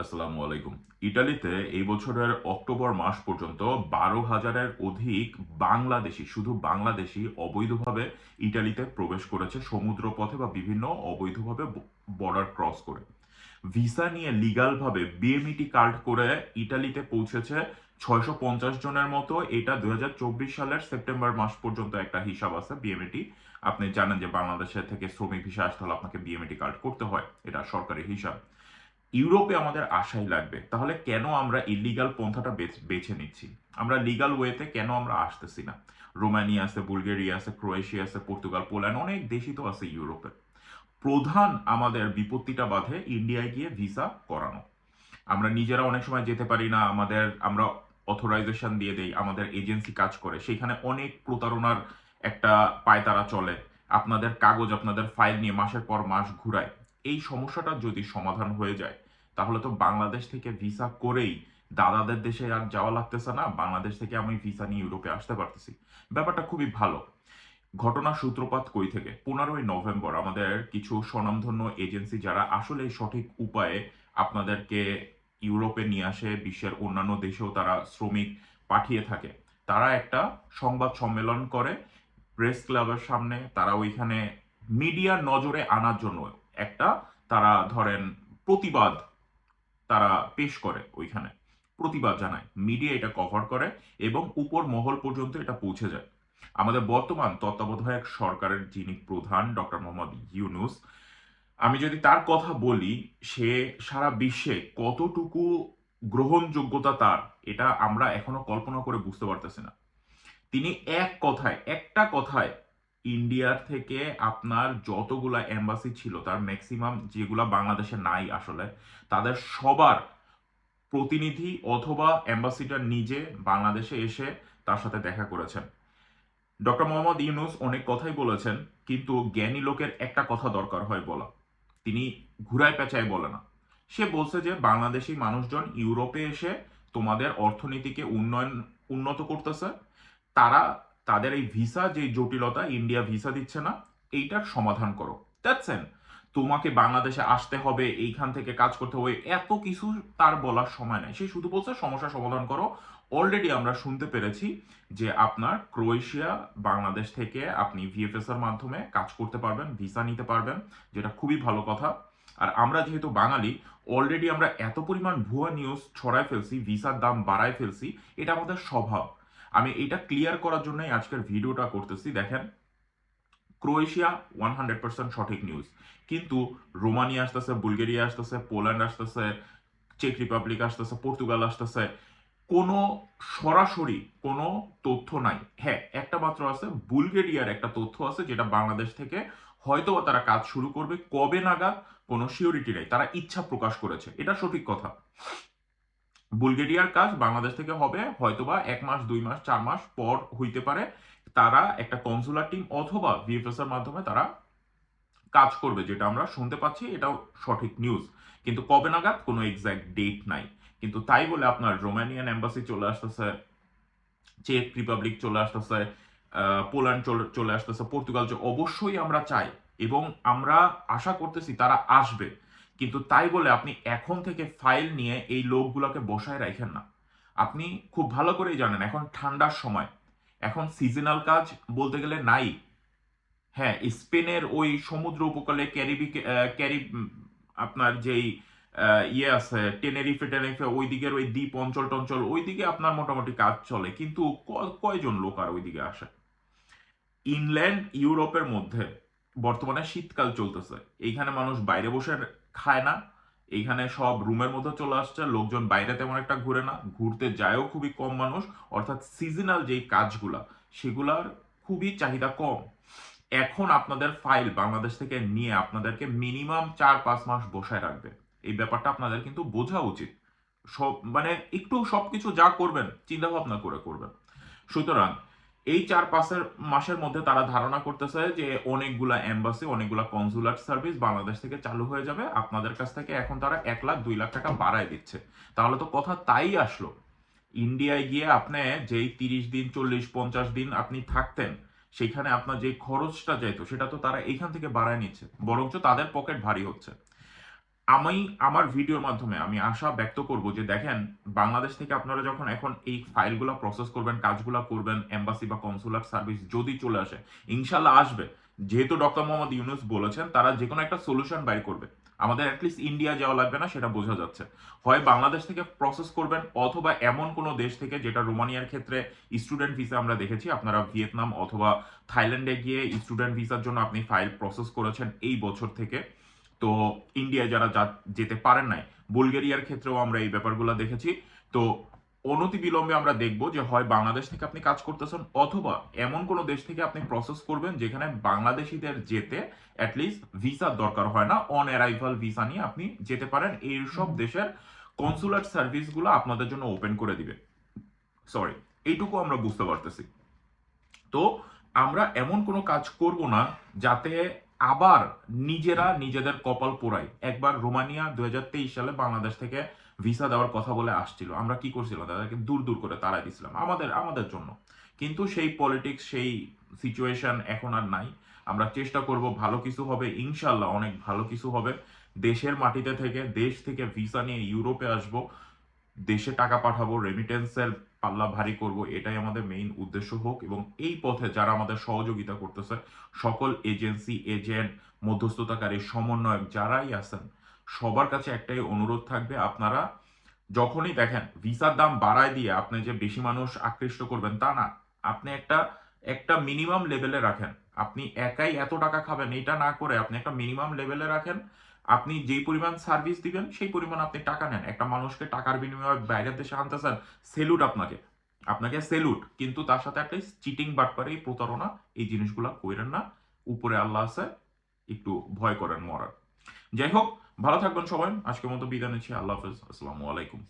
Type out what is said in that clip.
আসসালামু আলাইকুম ইটালিতে এই বছরের অক্টোবর মাস পর্যন্ত বারো হাজারের অধিক বাংলাদেশি, শুধু বাংলাদেশি অবৈধভাবে ইটালিতে প্রবেশ করেছে সমুদ্রপথে বা বিভিন্ন অবৈধভাবে বর্ডার ক্রস করে। ভিসা নিয়ে লিগালভাবে বিএমইটি কার্ড করে ইটালিতে পৌঁছেছে ছয়শো পঞ্চাশ জনের মতো। এটা দুই হাজার চব্বিশ সালের সেপ্টেম্বর মাস পর্যন্ত একটা হিসাব আছে বিএমইটি আপনি জানেন যে বাংলাদেশের থেকে শ্রমিক ভিসা আসতে হলে আপনাকে বিএমইটি কার্ড করতে হয়। এটা সরকারি হিসাব। ইউরোপে আমাদের আশাই লাগবে। তাহলে কেন আমরা ইলিগাল পন্থাটা বেছ- নিচ্ছি? আমরা লিগাল ওয়েতে কেন আমরা আসতেছি না? রোমানিয়া আছে, বুলগেরিয়া আছে, ক্রোয়েশিয়া আছে, পর্তুগাল, পোল্যান্ড, অনেক দেশই তো আছে ইউরোপে। প্রধান আমাদের বিপত্তিটা বাধে ইন্ডিয়ায় গিয়ে ভিসা করানো। আমরা নিজেরা অনেক সময় যেতে পারি না, আমাদের, আমরা অথরাইজেশন দিয়ে দেই, আমাদের এজেন্সি কাজ করে। সেখানে অনেক প্রতারণার একটা পায়তারা চলে। আপনাদের কাগজ, আপনাদের ফাইল নিয়ে মাসের পর মাস ঘুরায়। এই সমস্যাটা যদি সমাধান হয়ে যায়, তাহলে তো বাংলাদেশ থেকে ভিসা করেই দাদাদের দেশে আর যাওয়া লাগতেছে না। বাংলাদেশ থেকে আমি ভিসা নিয়ে ইউরোপে আসতে পারতেছি। ব্যাপারটা খুবই ভালো। ঘটনা সূত্রপাত কই থেকে? পনেরোই নভেম্বর আমাদের কিছু স্বনামধন্য এজেন্সি যারা আসলে সঠিক উপায়ে আপনাদেরকে ইউরোপে নিয়ে আসে, বিশ্বের অন্যান্য দেশেও তারা শ্রমিক পাঠিয়ে থাকে, তারা একটা সংবাদ সম্মেলন করে, প্রেস ক্লাবের সামনে, তারা ওইখানে মিডিয়ার নজরে আনার জন্য একটা তারা ধরেন প্রতিবাদ তারা পেশ করে ওইখানে। প্রতিবাদ জানায়। মিডিয়া এটা কভার করে এবং উপর মহল পর্যন্ত এটা পৌঁছে যায়। আমাদের বর্তমান তত্ত্বাবধায়ক সরকারের যিনি প্রধান ডক্টর মোহাম্মদ ইউনুস, আমি যদি তার কথা বলি, সে সারা বিশ্বে কতটুকু গ্রহণযোগ্যতা তার, এটা আমরা এখনও কল্পনা করে বুঝতে পারতেছি না। তিনি এক কথায়, একটা কথায় ইন্ডিয়ার থেকে আপনার যতগুলা এম্বাসি ছিল, তার ম্যাক্সিমাম যেগুলা বাংলাদেশে নাই আসলে, তাদের সবার প্রতিনিধি অথবা অ্যাম্বাসিডার নিজে বাংলাদেশে এসে তার সাথে দেখা করেছেন। ডক্টর মোহাম্মদ ইউনুস অনেক কথাই বলেছেন, কিন্তু জ্ঞানী লোকের একটা কথা দরকার হয় বলা। তিনি ঘুরায় পেঁচায় বলে না। সে বলছে যে, বাংলাদেশি মানুষজন ইউরোপে এসে তোমাদের অর্থনীতিকে উন্নয়ন, উন্নত করতেছে, তারা তাদের এই ভিসা যে জটিলতা, ইন্ডিয়া ভিসা দিচ্ছে না, এইটার সমাধান করো। দেখছেন তোমাকে বাংলাদেশে আসতে হবে, এইখান থেকে কাজ করতে হবে, এত কিছু তার বলার সময় নাই। সে শুধু বলছে, সমস্যা সমাধান করো। অলরেডি আমরা শুনতে পেরেছি যে আপনার ক্রোয়েশিয়া, বাংলাদেশ থেকে আপনি ভিএফএস এর মাধ্যমে কাজ করতে পারবেন, ভিসা নিতে পারবেন, যেটা খুবই ভালো কথা। আর আমরা যেহেতু বাঙালি অলরেডি আমরা এত পরিমাণ ভুয়া নিউজ ছড়ায় ফেলছি, ভিসার দাম বাড়ায় ফেলছি, এটা আমাদের স্বভাব। আমি এটা ক্লিয়ার করার জন্যই আজকের ভিডিওটা করতেছি, দেখেন। ক্রোয়েশিয়া ওয়ান হান্ড্রেড পার্সেন্ট সঠিক নিউজ কিন্তু রোমানিয়া আসতেছে, বুলগেরিয়া আসতেছে, পোল্যান্ড আসতেছে, চেক রিপাবলিক আসতেছে, পর্তুগাল আসতেছে। কোনো সরাসরি কোনো তথ্য নাই। হ্যাঁ একটা মাত্র আছে, বুলগেরিয়ার একটা তথ্য আছে, যেটা বাংলাদেশ থেকে হয়তো তারা কাজ শুরু করবে, কবে নাগাদ কোনো সিওরিটি নেই, তারা ইচ্ছা প্রকাশ করেছে। এটা সঠিক কথা। বুলগেরিয়ার কাজ বাংলাদেশ থেকে হবে হয়তোবা এক মাস, দুই মাস, চার মাস পর হইতে পারে। তারা একটা কনসুলার টিম অথবা ভিএফএস এর মাধ্যমে তারা কাজ করবে, যেটা আমরা শুনতে পাচ্ছি, এটাও সঠিক নিউজ কিন্তু কবে নাগাদ কোনো এক্সাক্ট ডেট নাই। কিন্তু তাই বলে আপনার রোমানিয়ান এম্বাসি চলে আসতেছে চেক রিপাবলিক চলে আসতেছে পোল্যান্ড চলে আসতেছে পর্তুগাল অবশ্যই আমরা চাই এবং আমরা আশা করতেছি তারা আসবে। কিন্তু তাই বলে আপনি এখন থেকে ফাইল নিয়ে এই লোকগুলোকে বসায় রাখেন না। আপনি খুব ভালো করেই জানেন, এখন ঠান্ডার সময়। এখন সিজনাল কাজ বলতে গেলে নাই। হ্যাঁ স্পেনের ওই সমুদ্র উপকূলে ক্যারিব আপনার যেই ইয়ে আছে, টেনেরিফে টেনেরিফে ওই দিকের ওই দ্বীপ অঞ্চল টঞ্চল ওই দিকে আপনার মোটামুটি কাজ চলে। কিন্তু কয়জন লোক আর ওই দিকে আসে? ইনল্যান্ড, ইউরোপের মধ্যে বর্তমানে শীতকাল চলতেছে। এইখানে মানুষ বাইরে বসে খায় না। এইখানে সব রুমের মধ্যে চলে আসছে, লোকজন বাইরে তেমন একটা ঘুরে না। ঘুরতে যায়ও খুবই কম মানুষ। অর্থাৎ সিজনাল যেই কাজগুলা, সেগুলার খুবই চাহিদা কম। এখন আপনাদের ফাইল বাংলাদেশ থেকে নিয়ে আপনাদেরকে মিনিমাম চার পাঁচ মাস বসায় রাখবে। এই ব্যাপারটা আপনাদের কিন্তু বোঝা উচিত। সব মানে একটু সবকিছু যা করবেন চিন্তা ভাবনা করে করবেন। সুতরাং এই চার পাঁচের মাসের মধ্যে তারা ধারণা করতেছে যে অনেকগুলা এম্বাসি অনেকগুলা কনসুলার সার্ভিস বাংলাদেশ থেকে চালু হয়ে যাবে। আপনাদের কাছ থেকে এখন তারা এক লাখ, দুই লাখ টাকা বাড়ায় দিচ্ছে। তাহলে তো কথা তাই আসলো। ইন্ডিয়ায় গিয়ে আপনি যেই তিরিশ দিন, চল্লিশ, পঞ্চাশ দিন আপনি থাকতেন, সেখানে আপনার যে খরচটা যেত সেটা তো তারা এইখান থেকে বাড়ায় নিচ্ছে। বরঞ্চ তাদের পকেট ভারী হচ্ছে। আমি আমার ভিডিওর মাধ্যমে আমি আশা ব্যক্ত করব যে দেখেন, বাংলাদেশ থেকে আপনারা যখন এখন এই ফাইলগুলো প্রসেস করবেন, কাজগুলো করবেন এম্বাসি বা কনসুলার সার্ভিস যদি চলে আসে ইনশাল্লাহ আসবে। যেহেতু ডক্টর মোহাম্মদ ইউনুস বলেছেন, তারা যে কোনো একটা সলিউশন বাইর করবে। আমাদের অ্যাটলিস্ট ইন্ডিয়া যাওয়া লাগবে না, সেটা বোঝা যাচ্ছে। হয় বাংলাদেশ থেকে প্রসেস করবেন, অথবা এমন কোনো দেশ থেকে যেটা রোমানিয়ার ক্ষেত্রে স্টুডেন্ট ভিসা আমরা দেখেছি, আপনারা ভিয়েতনাম অথবা থাইল্যান্ডে গিয়ে স্টুডেন্ট ভিসার জন্য আপনি ফাইল প্রসেস করেছেন এই বছর থেকে। তো ইন্ডিয়া যারা যেতে পারেন নাই বুলগেরিয়ার ক্ষেত্রেও আমরা এই ব্যাপারগুলো দেখেছি। তো অনতি বিলম্বে আমরা দেখব যে হয় বাংলাদেশ থেকে আপনি কাজ করতেছেন অথবা এমন কোনো দেশ থেকে আপনি প্রসেস করবেন যেখানে বাংলাদেশিদের যেতে অ্যাটলিস্ট ভিসার দরকার হয় না অন অ্যারাইভাল ভিসা নিয়ে আপনি যেতে পারেন। এই সব দেশের কনসুলার সার্ভিসগুলো আপনাদের জন্য ওপেন করে দিবে। সরি এইটুকু আমরা বুঝতে পারতেছি। তো আমরা এমন কোনো কাজ করব না যাতে আবার নিজেরা নিজেদের কপাল পোড়াই একবার রোমানিয়া দু হাজার তেইশ সালে বাংলাদেশ থেকে ভিসা দেওয়ার কথা বলে আসছিল। আমরা কি করছিলাম? তাদেরকে দূর দূর করে তাড়াই দিছিলাম, আমাদের আমাদের জন্য। কিন্তু সেই পলিটিক্স সেই সিচুয়েশন এখন আর নাই। আমরা চেষ্টা করব, ভালো কিছু হবে, ইনশাল্লাহ অনেক ভালো কিছু হবে। দেশের মাটিতে থেকে, দেশ থেকে ভিসা নিয়ে ইউরোপে আসব। দেশে টাকা পাঠাবো রেমিটেন্সের পাল্লা ভারী করব, এটাই আমাদের মেইন উদ্দেশ্য হোক এবং এই পথে যারা আমাদের সহযোগিতা করতেছে, সকল এজেন্সি এজেন্ট মধ্যস্থতাকারী, সমন্বয়ক যারাই আছেন, সবার কাছে একটাই অনুরোধ থাকবে, আপনারা যখনই দেখেন ভিসার দাম বাড়ায় দিয়ে আপনি যে বেশি মানুষ আকৃষ্ট করবেন তা না, আপনি একটা একটা মিনিমাম লেভেলে রাখেন, আপনি একাই এত টাকা খাবেন, এটা না করে আপনি একটা মিনিমাম লেভেলে রাখেন আপনি যেই পরিমাণ সার্ভিস দিবেন, সেই পরিমাণ আপনি টাকা নেন। একটা মানুষকে টাকার বিনিময়ে বাইরের দেশে চান সেলুট আপনাকে। আপনাকে সেলুট কিন্তু তার সাথে একটা চিটিং বাটপারে প্রতারণা, এই জিনিসগুলো করেন না। উপরে আল্লাহ আছে, একটু ভয় করেন মরার। যাই হোক, ভালো থাকবেন সবাই। আজকের মতো বিদায় নিচ্ছি। আল্লাহ হাফেজ। আসসালামু আলাইকুম।